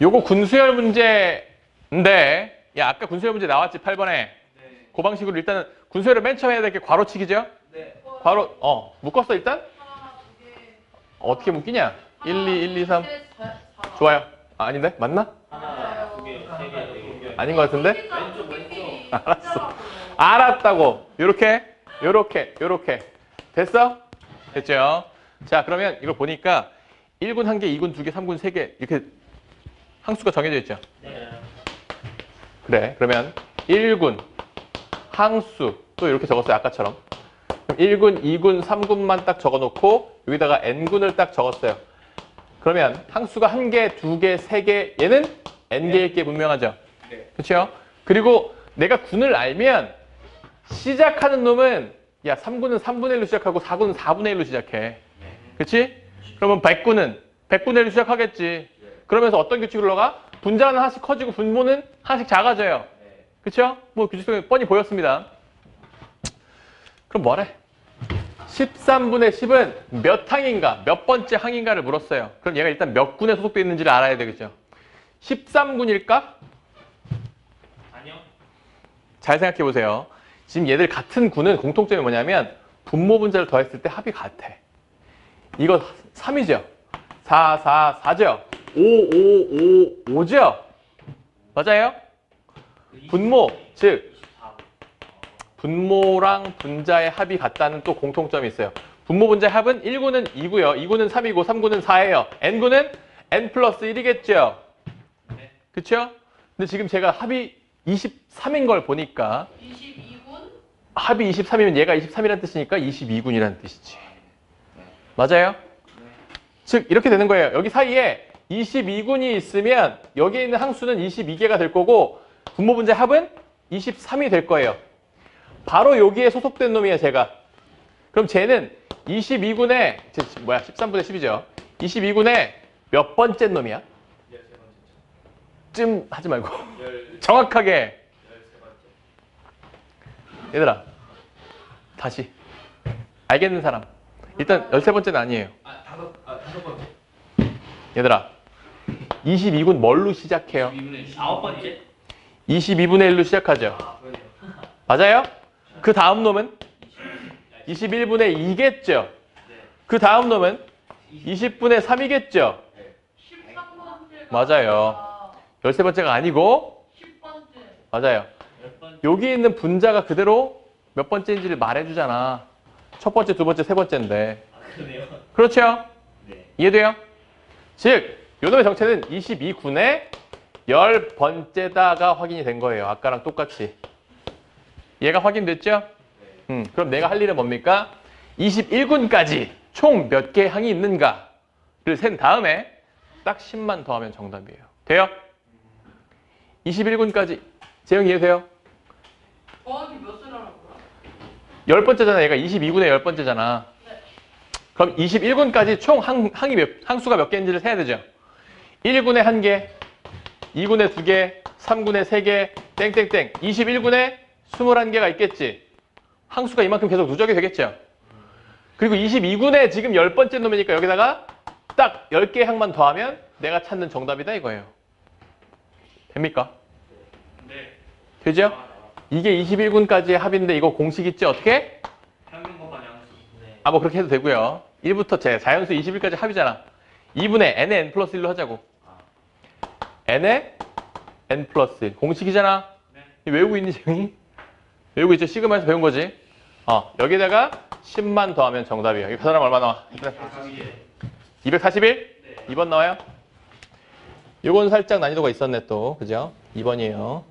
요거 군수열 문제인데 야 아까 군수열 문제 나왔지 8번에 네. 그 방식으로 일단은 군수열을 맨 처음에 해야 될 게 괄호치기죠 네. 괄호 어 묶었어 일단 하나, 두 개. 어떻게 묶이냐 1, 2, 1, 2, 3 셋, 사, 사. 좋아요 아, 아닌데 맞나 하나, 두 개, 세 개, 네 개. 아닌 것 같은데 왼쪽, 왼쪽. 알았어. 알았다고 요렇게 요렇게 요렇게 됐어 됐죠 자 그러면 이걸 보니까 1군 1개 2군 2개 3군 3개 이렇게 항수가 정해져 있죠? 네. 그래 그러면 1군 항수 또 이렇게 적었어요 아까처럼. 그럼 1군 2군 3군만 딱 적어놓고 여기다가 n군을 딱 적었어요. 그러면 항수가 1개 2개 3개 얘는 n개일 게 분명하죠? 네. 그렇죠 그리고 내가 군을 알면 시작하는 놈은 야 3군은 3분의 1로 시작하고 4군은 4분의 1로 시작해. 그렇지 그러면 100군은 100분의 1로 시작하겠지 그러면서 어떤 규칙으로 올라가 분자는 하나씩 커지고 분모는 하나씩 작아져요 네. 그쵸? 뭐 규칙성이 뻔히 보였습니다. 그럼 뭐래? 13분의 10은 몇 항인가, 몇 번째 항인가를 물었어요. 그럼 얘가 일단 몇 군에 소속되어 있는지를 알아야 되겠죠. 13군일까? 아니요. 잘 생각해 보세요. 지금 얘들 같은 군은 공통점이 뭐냐면 분모 분자를 더했을 때 합이 같아. 이거 3이죠. 4, 4, 4죠. 5, 5, 5, 5죠. 맞아요? 분모, 즉 24. 분모랑 분자의 합이 같다는 또 공통점이 있어요. 분모 분자의 합은 1구는 2고요. 2구는 3이고 3구는 4예요. n구는 n 플러스 1이겠죠. 네. 그쵸? 근데 지금 제가 합이 23인 걸 보니까 22군. 합이 23이면 얘가 23이라는 뜻이니까 22군이라는 뜻이지. 맞아요? 네. 즉 이렇게 되는 거예요. 여기 사이에 22군이 있으면 여기에 있는 항수는 22개가 될 거고 분모 분자 합은 23이 될 거예요. 바로 여기에 소속된 놈이에요, 제가. 그럼 쟤는 22군에 뭐야? 13분의 10이죠. 22군에 몇 번째 놈이야? 13번째. 쯤 하지 말고 10, 정확하게 13번째. 얘들아 다시 알겠는 사람 일단 13번째는 아니에요. 아, 다섯, 아, 다섯 번째. 얘들아 22군 뭘로 시작해요? 2분의 아홉 번째. 22분의 1로 시작하죠. 맞아요? 그 다음 놈은 21분의 2겠죠. 네. 그 다음 놈은 20분의 3이겠죠. 13번째. 맞아요. 13번째가 아니고 10번째. 맞아요. 여기 있는 분자가 그대로 몇 번째인지를 말해주잖아. 첫 번째, 두 번째, 세 번째인데. 그렇죠? 네. 이해돼요? 즉, 요놈의 정체는 22군의 열 번째다가 확인이 된 거예요. 아까랑 똑같이. 얘가 확인됐죠? 네. 음, 그럼 내가 할 일은 뭡니까? 21군까지 총 몇 개 항이 있는가를 센 다음에 딱 10만 더하면 정답이에요. 돼요? 21군까지 재영 이해돼요? 정확히 몇 수라는 거야? 열 번째잖아. 얘가 22군의 열 번째잖아. 네. 그럼 21군까지 총 항, 항이 몇, 항수가 몇 개인지를 세야 되죠. 1군에 한 개, 2군에 두 개, 3군에 세 개, 땡땡땡. 21군에 21개가 있겠지. 항수가 이만큼 계속 누적이 되겠죠. 그리고 22군에 지금 열 번째 놈이니까 여기다가 딱 10개 항만 더하면 내가 찾는 정답이다 이거예요. 됩니까? 네. 되죠? 아, 이게 21군까지의 합인데 이거 공식 있지 어떻게? 네. 아뭐 그렇게 해도 되고요. 1부터 제 자연수 20일까지 합이잖아. 2분의 n의 n 플러스 1로 하자고. N의 n 플러스 1. 공식이잖아. 네. 외우고 있니 재영이? 외우고 있죠? 시그마에서 배운 거지. 어 여기다가 10만 더하면 정답이에요. 이거 계산하면 얼마 나와? 241? 네. 2번 나와요? 요건 살짝 난이도가 있었네 또. 그죠? 2번이에요.